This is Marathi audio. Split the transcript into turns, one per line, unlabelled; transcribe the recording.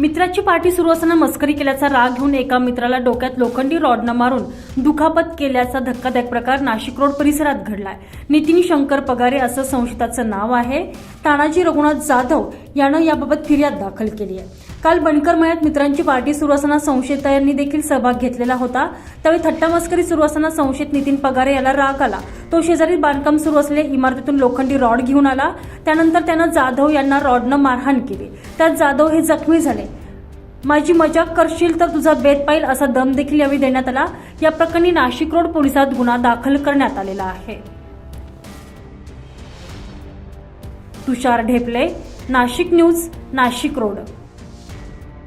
मित्राची पार्टी सुरू असताना मस्करी केल्याचा राग घेऊन एका मित्राला डोक्यात लोखंडी रॉडनं मारून दुखापत केल्याचा धक्कादायक प्रकार नाशिक रोड परिसरात घडलाय. नितीन शंकर पगारे असं संशयिताचं नाव आहे. तानाजी रघुनाथ जाधव यानं याबाबत फिर्याद दाखल केली आहे. काल बनकर मळ्यात मित्रांची पार्टी सुरू असताना संशयितांनी देखील सहभाग घेतलेला होता. त्यावेळी थट्टा मस्करी सुरू असताना संशयित नितीन पगारे याला राग आला. तो शेजारी बांधकाम सुरू असलेल्या इमारतीतून लोखंडी रॉड घेऊन आला. त्यानंतर त्यानं जाधव यांना रॉडनं मारहाण केली. त्यात जाधव हे जखमी झाले. माझी मजाक करशील तर तुझा बेत पाईल असा दम देखील यावेळी देण्यात आला. या प्रकरणी नाशिक रोड पोलिसात गुन्हा दाखल करण्यात आलेला आहे. Tushar Dhepale Nashik news Nashik road.